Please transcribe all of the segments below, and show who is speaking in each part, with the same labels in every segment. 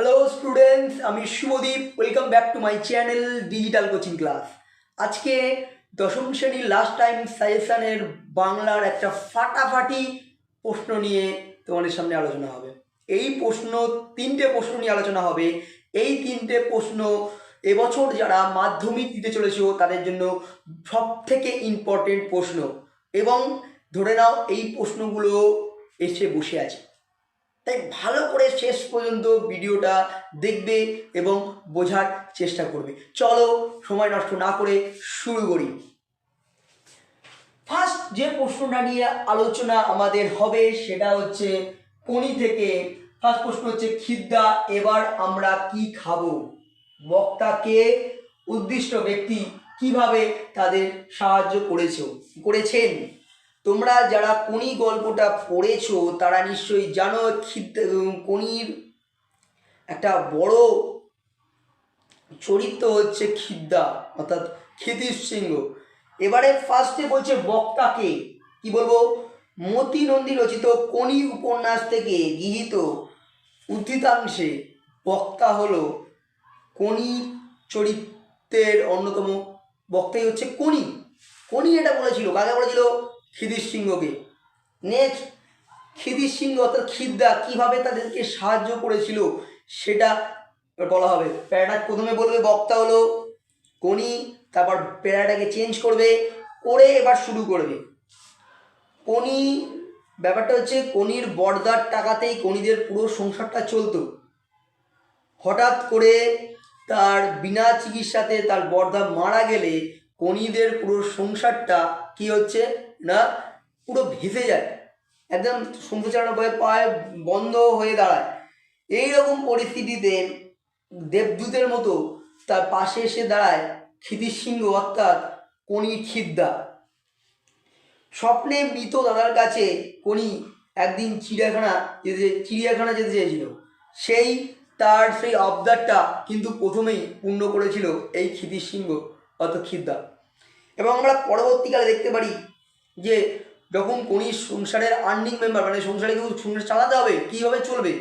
Speaker 1: Hello students আমি Shubhadeep. Welcome back to my channel digital coaching class আজকে দশম শ্রেণির লাস্ট টাইম সাজেশানের বাংলার একটা ফাটাফাটি প্রশ্ন নিয়ে তোমাদের সামনে আলোচনা হবে। এই প্রশ্ন, তিনটে প্রশ্ন নিয়ে আলোচনা হবে। এই তিনটে প্রশ্ন এবছর যারা মাধ্যমিক দিতে চলেছো, তাদের জন্য সব থেকে ইম্পর্টেন্ট প্রশ্ন। এবং ধরে নাও, এই প্রশ্নগুলো এসে বসে আছে। তাই ভালো করে শেষ পর্যন্ত ভিডিওটা দেখবে এবং বোঝার চেষ্টা করবে। চলো, সময় নষ্ট না করে শুরু করি। ফার্স্ট যে প্রশ্নটা নিয়ে আলোচনা আমাদের হবে সেটা হচ্ছে কোনি থেকে ফার্স্ট প্রশ্ন হচ্ছে, খিদ্দা, এবার আমরা কি খাব? বক্তাকে উদ্দিষ্ট ব্যক্তি কীভাবে তাদের সাহায্য করেছ? করেছেন? তোমরা যারা কোনি গল্পটা পড়েছো, তারা নিশ্চয়ই জানো কোনির একটা বড় চরিত্র হচ্ছে খিদ্দা, অর্থাৎ ক্ষিতিশ সিংহ। এবারে ফার্স্টে বলছে বক্তাকে, কি বলব? মতি নন্দী রচিত কোনি উপন্যাস থেকে গৃহীত উদ্ধৃতাংশে বক্তা হলো কোনি চরিত্রের অন্যতম বক্তাই হচ্ছে কোনি কোনি এটা বলেছিল, কাকে বলেছিল? খিদির সিংহকে নেক্সট খিদির সিংহ অর্থাৎ খিদ্দা কীভাবে তাদেরকে সাহায্য করেছিল সেটা বলা হবে। প্যারাটা প্রথমে বলবে বক্তা হলো কোনি তারপর প্যারাটাকে চেঞ্জ করবে, করে এবার শুরু করবে। কোনি ব্যাপারটা হচ্ছে কোনির বর্দার টাকাতেই কোনিদের পুরো সংসারটা চলতো। হঠাৎ করে তার বিনা চিকিৎসাতে তার বর্দা মারা গেলে কোনিদের পুরো সংসারটা কি হচ্ছে? না, পুরো ভেসে যায়। একদম চালানো ভয়ে পায় বন্ধ হয়ে দাঁড়ায়। এই রকম পরিস্থিতিতে দেবদূতের মতো তার পাশে এসে দাঁড়ায় ক্ষিতির সিংহ অর্থাৎ কোনি খিদ্দা। স্বপ্নে মৃত দাদার কাছে কোনি একদিন চিড়িয়াখানা যেতে চিড়িয়াখানা যেতে চেয়েছিল। সেই, তার সেই আবদারটা কিন্তু প্রথমেই পূর্ণ করেছিল এই ক্ষিতির সিংহ অর্থাৎ খিদ্দা। এবং আমরা পরবর্তীকালে দেখতে পারি যে যখন কোনি সংসারের আর্নিং মেম্বার মানে সংসারে কিন্তু সংসার চালাতে হবে, কীভাবে চলবে?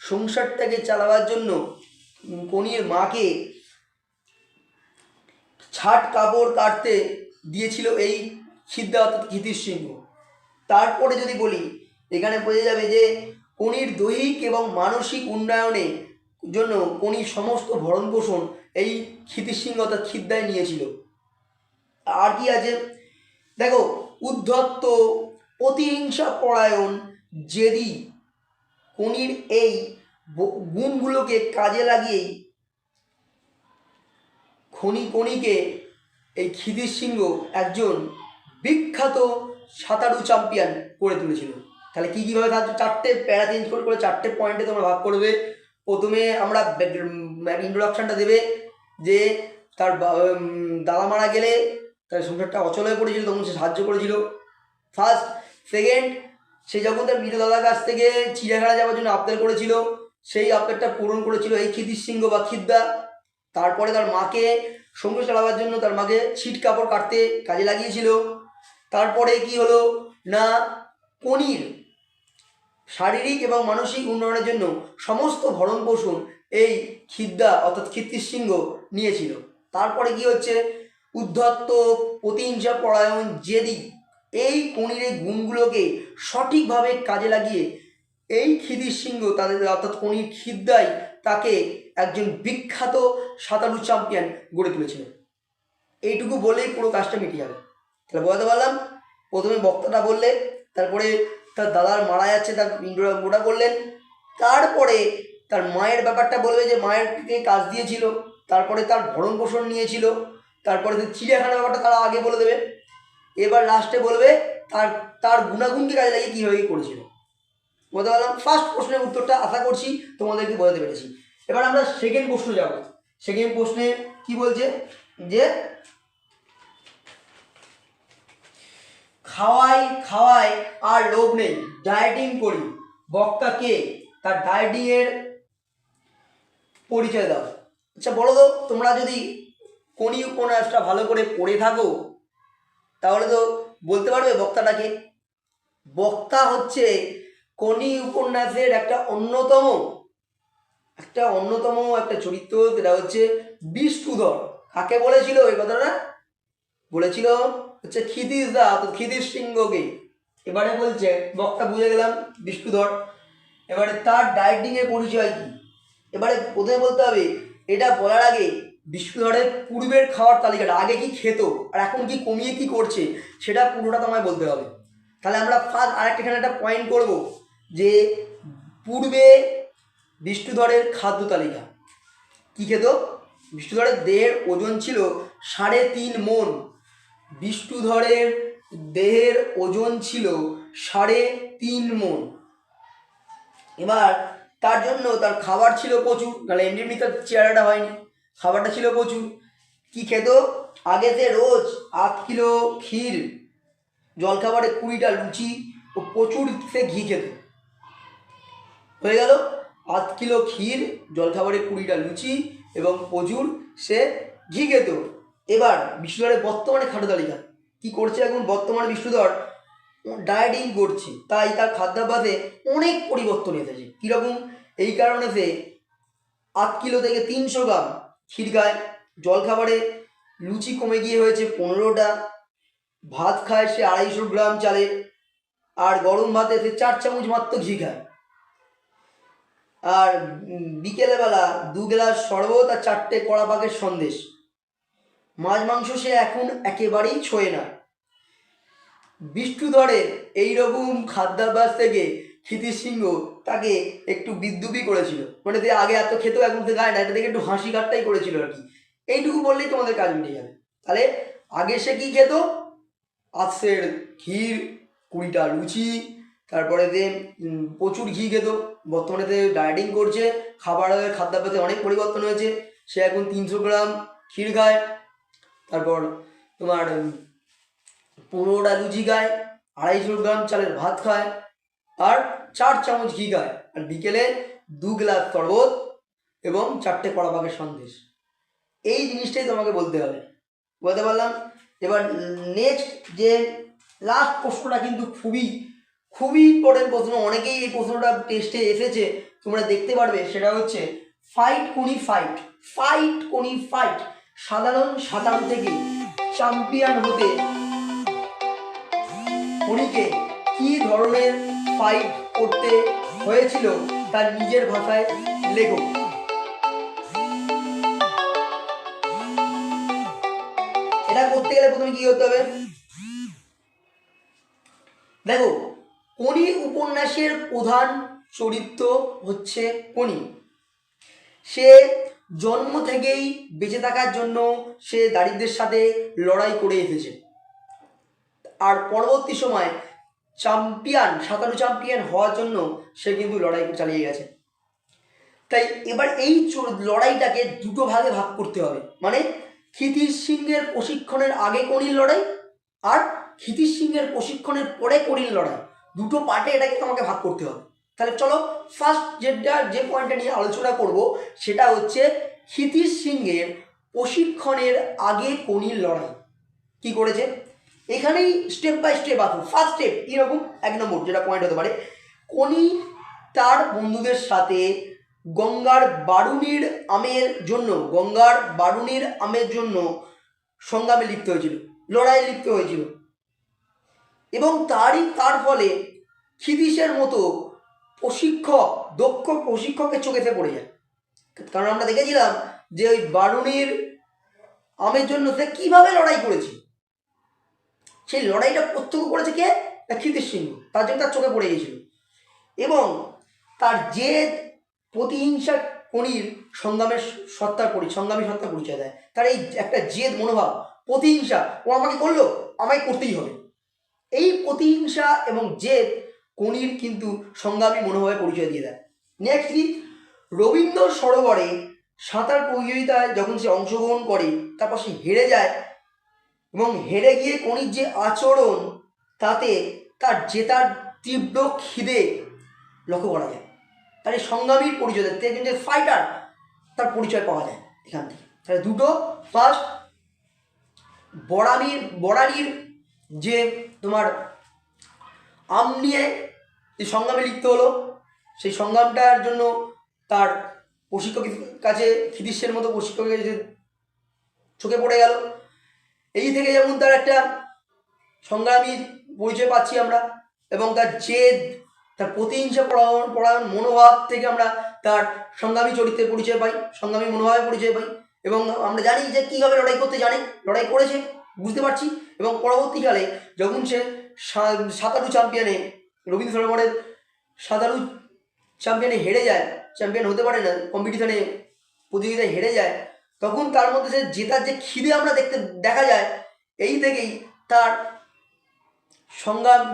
Speaker 1: সংসারটাকে চালাবার জন্য কোনির মাকে ছাট কাপড় কাটতে দিয়েছিল এই খিদ্দা অর্থাৎ ক্ষিতির সিংহ তারপরে যদি বলি, এখানে বোঝা যাবে যে কোনির দৈহিক এবং মানসিক উন্নয়নে জন্য কোনির সমস্ত ভরণ পোষণ এই ক্ষিতির সিংহ অর্থাৎ খিদ্দায় নিয়েছিল। আর কি আছে? দেখো উদ্ধত্ত প্রতিহিংসা পরায়ণ জেদি কোনির এই গুণগুলোকে কাজে লাগিয়েই খনি কণিকে এই ক্ষিদির সিংহ একজন বিখ্যাত সাঁতারু চ্যাম্পিয়ন করে তুলেছিল। তাহলে কী, কীভাবে তার চারটে প্যারা চেঞ্জ করে করে চারটে পয়েন্টে তোমরা ভাগ করবে প্রথমে আমরা ইন্ট্রোডাকশানটা দেবে যে তার দাদা মারা গেলে তার সংসারটা অচল হয়ে পড়েছিল, তখন সে সাহায্য করেছিল। ফার্স্ট সেকেন্ড সে যখন তার মৃত দাদার কাছ থেকে চিড়িয়াখানা যাওয়ার জন্য আবদার করেছিল, সেই আবদারটা পূরণ করেছিল এই খিদির সিংহ বা ক্ষিদ্দা তারপরে তার মাকে সঙ্গে চালাবার জন্য তার মাকে ছিট কাপড় কাটতে কাজে লাগিয়েছিল। তারপরে কি হলো? না কনির শারীরিক এবং মানসিক উন্নয়নের জন্য সমস্ত ভরণ পোষণ এই খিদ্দা অর্থাৎ সিংহ নিয়েছিল। তারপরে কি হচ্ছে? উদ্ধত্ত প্রতিহিংসা পরায়ণ জেদি এই এই গুণগুলোকে সঠিকভাবে কাজে লাগিয়ে এই খিদির সিংহ তাদের অর্থাৎ কনির খিদ্দাই তাকে একজন বিখ্যাত সাঁতারু চ্যাম্পিয়ন গড়ে তুলেছিল। এইটুকু বলেই পুরো কাজটা মিটে যাবে। তাহলে বোঝাতে পারলাম? প্রথমে বক্তাটা বললে তারপরে তার দাদার মারা যাচ্ছে, তার গোটা করলেন তারপরে তার মায়ের ব্যাপারটা বলবে যে মায়েরকে কাজ দিয়েছিল, তারপরে তার ভরণ পোষণ নিয়েছিল তারপরে যে চিড়িয়াখানার ব্যাপারটা তারা আগে বলে দেবে। এবার লাস্টে বলবে, তার তার গুণাগুণকে কাজে লাগিয়ে কীভাবে করেছিল। বলতে পারলাম? ফার্স্ট প্রশ্নের উত্তরটা আশা করছি তোমাদেরকে বোঝাতে পেরেছি। এবার আমরা সেকেন্ড প্রশ্ন যাব। সেকেন্ড প্রশ্নে কি বলছে? যে খাওয়াই খাওয়াই আর লোভ নেই ডায়েটিং করি। বক্তা কে? তার ডায়েটিং এর পরিচয় দাও। আচ্ছা বলো তো, তোমরা যদি কোনি উপন্যাসটা ভালো করে পড়ে থাকো, তাহলে তো বলতে পারবে বক্তাটাকে। বক্তা হচ্ছে কোনি উপন্যাসের একটা অন্যতম একটা অন্যতম একটা চরিত্র, সেটা হচ্ছে বিষ্ণুধর। কাকে বলেছিল এই কথাটা? বলেছিল হচ্ছে ক্ষিতিশ দা তো ক্ষিতিশ সিংহকে। এবারে বলছে, বক্তা বুঝে গেলাম বিষ্ণুধর। এবারে তার ডায়েটিং এর পরিচয় কি? এবারে প্রথমে বলতে হবে, এটা বলার আগে বিষ্ণুধরের পূর্বের খাওয়ার তালিকাটা, আগে কি খেত, আর এখন কি কমিয়ে কি করছে, সেটা পুরোটা তোমায় বলতে হবে। তাহলে আমরা ফার্স্ট আরেকটা এখানে একটা পয়েন্ট করব, যে পূর্বে বিষ্ণুধরের খাদ্য তালিকা। কি খেত? বিষ্ণুধরের দেহের ওজন ছিল সাড়ে তিন মন। বিষ্ণুধরের দেহের ওজন ছিল সাড়ে তিন মন। এবার তার জন্য তার খাবার ছিল প্রচুর নাহলে এমনি এমনি তার চেহারাটা হয়নি। খাবারটা ছিল প্রচুর। কি খেত? আগেতে রোজ আধ কিলো ক্ষীর, জলখাবারে কুড়িটা লুচি ও প্রচুর সে ঘি খেত। হয়ে গেল? আধ কিলো ক্ষীর, জলখাবারে কুড়িটা লুচি এবং প্রচুর সে ঘি খেত। এবার বিষ্ণুধরের বর্তমানে খাদ্য তালিকা। কি করছে এখন বর্তমানে বিষ্ণুধর? ডায়েটিং করছে। তাই তার খাদ্যাভ্যাসে অনেক পরিবর্তন এসেছে। কীরকম? এই কারণে সে আধ কিলো থেকে তিনশো গ্রাম খায় জলখাবারে লুচি কমে গিয়ে হয়েছে পনেরোটা। ভাত খায় সে আড়াইশো গ্রাম চালের আর গরম ভাতে সে চার চামচ মাত্র ঘি খায়। আর বিকেলবেলা দু গ্লাস শরবত আর চারটে কড়া পাকের সন্দেশ। মাছ মাংস সে এখন একেবারেই ছোঁয় না। বিষ্ণুধরের এইরকম খাদ্যাভ্যাস থেকে ক্ষিতিশ সিংহ তাকে একটু বিদ্যুপই করেছিল। মানে যে আগে এত খেত, এখন তো গায় না, এটা থেকে একটু হাসি কাটটাই করেছিল আর কি। এইটুকু বললেই তোমাদের কাজ মিটে যাবে। তাহলে আগে সে কি খেত? আজকের ক্ষীর, কুড়িটা লুচি, তারপরে যে প্রচুর ঘি খেত। বর্তমানে যে ডায়েটিং করছে খাবারের খাদ্যাভ্যাসে অনেক পরিবর্তন হয়েছে। সে এখন তিনশো গ্রাম ক্ষীর খায়। তারপর তোমার পনেরোটা লুচি খায়, আড়াইশো গ্রাম চালের ভাত খায়। আর চার চামচ ঘি খায় আর বিকেলে দু গ্লাস শরবত এবং চারটে কড়া পাকের সন্দেশ। এই জিনিসটাই তোমাকে বলতে হবে। বলতে পারলাম? এবার নেক্সট যে লাস্ট প্রশ্নটা কিন্তু খুবই খুবই ইম্পর্টেন্ট প্রশ্ন। অনেকেই এই প্রশ্নটা টেস্টে এসেছে, তোমরা দেখতে পারবে। সেটা হচ্ছে fight Koni fight fight Koni fight সাধারণ সাঁতারু থেকে চ্যাম্পিয়ন হতে কোনিকে কি ধরনের ফাইট করতে হয়েছিল তার নিজের ভাষায় লেখো এটা করতে গেলে প্রথমে কি করতে হবে? দেখো কোনি উপন্যাসের প্রধান চরিত্র হচ্ছে কোনি সে জন্ম থেকেই বেঁচে থাকার জন্য সে দারিদ্রের সাথে লড়াই করে এসেছে। আর পরবর্তী সময় চ্যাম্পিয়ন সাঁতারু চ্যাম্পিয়ন হওয়ার জন্য সে কিন্তু লড়াই চালিয়ে গেছে। তাই এবার এই লড়াইটাকে দুটো ভাগে ভাগ করতে হবে। মানে ক্ষিতিশ সিংহের প্রশিক্ষণের আগে কনির লড়াই আর ক্ষিতিশ সিংহের প্রশিক্ষণের পরে কনির লড়াই। দুটো পার্টে এটাকে তোমাকে ভাগ করতে হবে। তাহলে চলো ফার্স্ট যেটা, যে পয়েন্টটা নিয়ে আলোচনা করব সেটা হচ্ছে ক্ষিতিশ সিংহের প্রশিক্ষণের আগে কনির লড়াই। কি করেছে? এখানেই স্টেপ বাই স্টেপ আসুন ফার্স্ট স্টেপ এরকম এক নম্বর যেটা পয়েন্ট হতে পারে। কোনি তার বন্ধুদের সাথে গঙ্গার বারুনির আমের জন্য, গঙ্গার বারুনির আমের জন্য সংগ্রামে লিপ্ত হয়েছিল, লড়াইয়ে লিপ্ত হয়েছিল। এবং তারই, তার ফলে খিদিসের মতো প্রশিক্ষক, দক্ষ প্রশিক্ষকের চোখেতে পড়ে যায়। কারণ আমরা দেখেছিলাম যে ওই বারুনির আমের জন্য সে কীভাবে লড়াই করেছে। সেই লড়াইটা প্রত্যক্ষ করেছে কে? ক্ষিতিশ সিংহ। তার জন্য তার চোখে পড়ে গিয়েছিল। এবং তার জেদ প্রতিহিংসা কনির সংগ্রামের সত্তার পরি, সংগ্রামী সত্তার পরিচয় দেয়। তার এই একটা জেদ মনোভাব, প্রতিহিংসা, ও আমাকে করল আমায় করতেই হবে। এই প্রতিহিংসা এবং জেদ কনির কিন্তু সংগ্রামী মনোভাবে পরিচয় দিয়ে দেয়। নেক্সট রবীন্দ্র সরোবরে সাঁতার প্রতিযোগিতায় যখন সে অংশগ্রহণ করে, তারপর সে হেরে যায় এবং হেরে গিয়ে কনির যে আচরণ, তাতে তার জেতার তীব্র খিদে লক্ষ্য করা যায়। তার এই সংগ্রামীর পরিচয় দেয় একজন যে ফাইটার তার পরিচয় পাওয়া যায় এখান থেকে। তাহলে দুটো ফার্স্ট বড়ানির বড়ানির যে তোমার আম নিয়ে যে সংগ্রামে লিখতে হলো, সেই সংগ্রামটার জন্য তার প্রশিক্ষকের কাছে খিদিশের মতো প্রশিক্ষকের কাছে চোখে পড়ে গেল এই থেকে যেমন তার একটা সংগ্রামী পরিচয় পাচ্ছি আমরা এবং তার জেদ, তার প্রতিহিংসা পরায়ণ পরায়ণ মনোভাব থেকে আমরা তার সংগ্রামী চরিত্রের পরিচয় পাই, সংগ্রামী মনোভাবের পরিচয় পাই এবং আমরা জানি যে কীভাবে লড়াই করতে জানে, লড়াই করেছে, বুঝতে পারছি এবং পরবর্তীকালে যখন সে সাঁতারু চ্যাম্পিয়নে রবীন্দ্র সরোবরের সাঁতারু চ্যাম্পিয়নে হেরে যায় চ্যাম্পিয়ন হতে পারে না কম্পিটিশনে প্রতিযোগিতায় হেরে যায় তখন তার মধ্যে যে জেতার যে খিদে আমরা দেখতে, দেখা যায়, এই থেকেই তার সংগ্রাম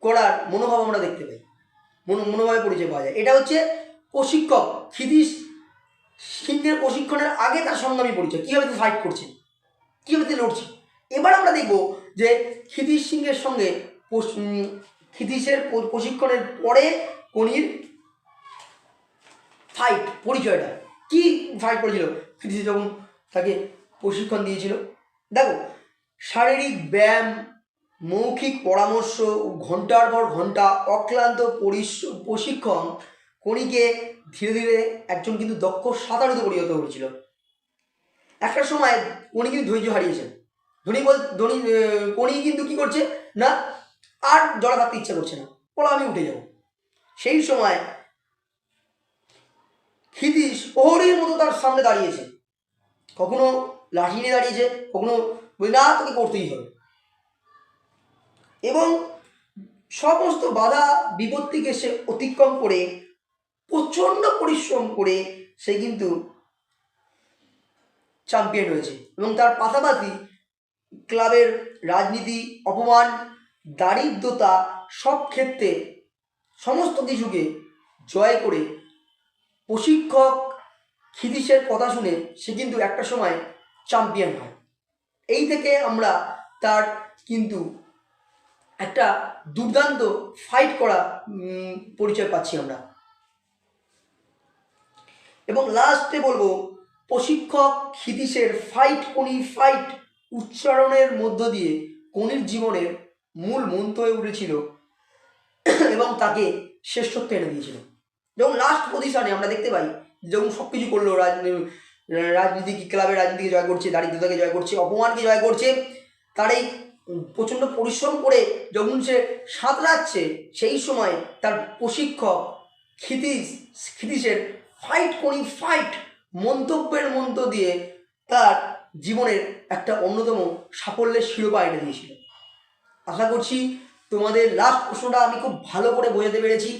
Speaker 1: করার মনোভাব আমরা দেখতে পাই। মনো, মনোভাবে পরিচয় পাওয়া যায়। এটা হচ্ছে প্রশিক্ষক। ক্ষিতীশ সিংহের প্রশিক্ষণের আগে তার সংগ্রামী পরিচয়। কীভাবে তিনি ফাইট করছেন? কীভাবে তিনি লড়ছে এবার আমরা দেখব যে ক্ষিতীশ সিংহের সঙ্গে ক্ষিতীশের প্রশিক্ষণের পরে কনির ফাইট পরিচয়টা। কি ফাইট করেছিল? ক্ষিতীশ যখন তাকে প্রশিক্ষণ দিয়েছিল, দেখো, শারীরিক ব্যায়াম, মৌখিক পরামর্শ ঘণ্টার পর ঘণ্টা অক্লান্ত প্রশিক্ষণ কণিকে ধীরে ধীরে একজন কিন্তু দক্ষ সাঁতারুতে পরিণত করেছিল। একটা সময় কণি কিন্তু ধৈর্য হারিয়েছেন। ধোনি বল, ধোনি কণি কিন্তু কি করছে? না, আর জলে থাকতে ইচ্ছা করছে না। বলো আমি উঠে যাব। সেই সময় ক্ষিতীশ প্রহরীর মতো তার সামনে দাঁড়িয়েছে। কখনো লাঠি নিয়ে দাঁড়িয়েছে, কখনো না, তোকে করতেই হবে। এবং সমস্ত বাধা বিপত্তিকে সে অতিক্রম করে, প্রচণ্ড পরিশ্রম করে সে কিন্তু চ্যাম্পিয়ন হয়েছে। এবং তার পাশাপাশি ক্লাবের রাজনীতি, অপমান, দারিদ্রতা সব ক্ষেত্রে সমস্ত কিছুকে জয় করে প্রশিক্ষক খিদিসের কথা শুনে সে কিন্তু একটা সময় চ্যাম্পিয়ন হয়। এই থেকে আমরা তার কিন্তু একটা দুর্দান্ত ফাইট করা পরিচয় পাচ্ছি আমরা। এবং লাস্টে বলব, প্রশিক্ষক ক্ষিতীশের ফাইট কোনি ফাইট উচ্চারণের মধ্য দিয়ে কোনির জীবনের মূল মন্ত্র হয়ে উঠেছিল এবং তাকে শ্রেষ্ঠত্ব এনে দিয়েছিল। যখন লাস্ট পজিশনে আমরা দেখতে পাই যখন সব কিছু করল রাজনীতি রাজনীতি ক্লাবের রাজনীতিকে জয় করছে, দারিদ্রতাকে জয় করছে, অপমানকে জয় করছে, তার এই প্রচণ্ড পরিশ্রম করে যখন সে সাঁতরাচ্ছে, সেই সময় তার প্রশিক্ষক ক্ষিতীশ, ক্ষিতীশের ফাইট করি ফাইট মন্তব্যের মধ্য দিয়ে তার জীবনের একটা অন্যতম সাফল্যের শিরোপা এনে দিয়েছিল। আশা করছি তোমাদের লাস্ট প্রশ্নটা আমি খুব ভালো করে বোঝাতে পেরেছি।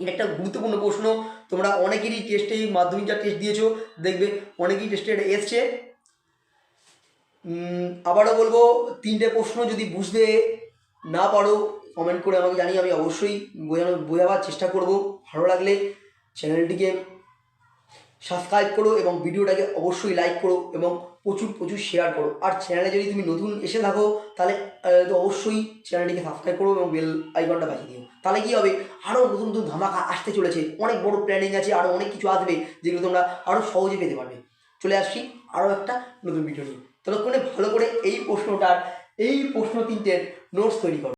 Speaker 1: এটা একটা গুরুত্বপূর্ণ প্রশ্ন। তোমরা অনেকেরই টেস্টে মাধ্যমিক যা টেস্ট দিয়েছ, দেখবে অনেকেই টেস্টে এটা এসছে। আবারও বলব, তিনটে প্রশ্ন যদি বুঝতে না পারো কমেন্ট করে আমাকে জানিয়ে আমি অবশ্যই বোঝানো, বোঝাবার চেষ্টা করব। ভালো লাগলে চ্যানেলটিকে সাবস্ক্রাইব করো এবং ভিডিওটাকে অবশ্যই লাইক করো এবং প্রচুর প্রচুর শেয়ার করো। আর চ্যানেলে যদি তুমি নতুন এসে থাকো, তাহলে অবশ্যই চ্যানেলটিকে সাবস্ক্রাইব করো এবং বেল আইকনটা বাজিয়ে দিও। তাহলে কী হবে? আরও নতুন নতুন ধামাকা আসতে চলেছে। অনেক বড় প্ল্যানিং আছে আরও অনেক কিছু আসবে যেগুলো তোমরা আরও সহজে পেতে পারবে। চলে আসছি আরও একটা নতুন ভিডিও নিয়ে। ততক্ষণে ভালো করে এই প্রশ্নটার, এই প্রশ্ন তিনটের নোটস তৈরি করো।